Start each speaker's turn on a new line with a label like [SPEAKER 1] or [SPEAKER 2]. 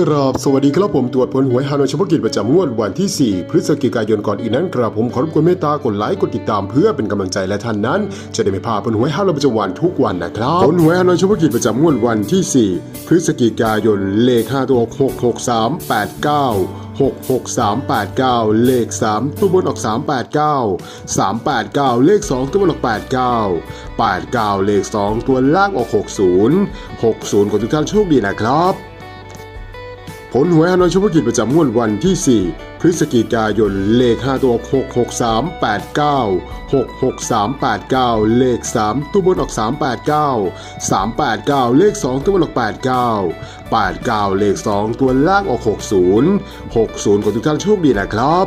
[SPEAKER 1] กราบสวัสดีครับผมตรวจผลหวยฮานอยเฉพาะกิจประจำงวดวันที่ 4 พฤศจิกายนก่อนอีกนั้นกราบผมขอรบกวนเมตตากดไลค์กดติดตามเพื่อเป็นกำลังใจและท่านนั้น จะได้ไม่พลาดผลหวยฮานอยประจำวันทุกวันนะครับผลหวยฮานอยเฉพาะกิจประจำงวดวันที่ 4 พฤศจิกายนเลข5ตัว6 6 3 8 9 6 6 3 8 9 เลข 3 ตัวบนออก 389 389 เลข 2 ตัวบนออก 89 89 เลข 2 ตัวล่างออก 60 60ขอทุกท่านโชคดีนะครับ ผลหวยฮานอยเฉพาะกิจประจำงวดวันที่ 4 พฤศจิกายน เลข 5 ตัว 6 6 3 8 9 6 6 3 8 9 เลข 3 ตัวบนออก 389 389 เลข 2 ตัวบนออก 89 89 เลข 2 ตัวล่างออก 60 60 ของทุกท่านโชคดีนะครับ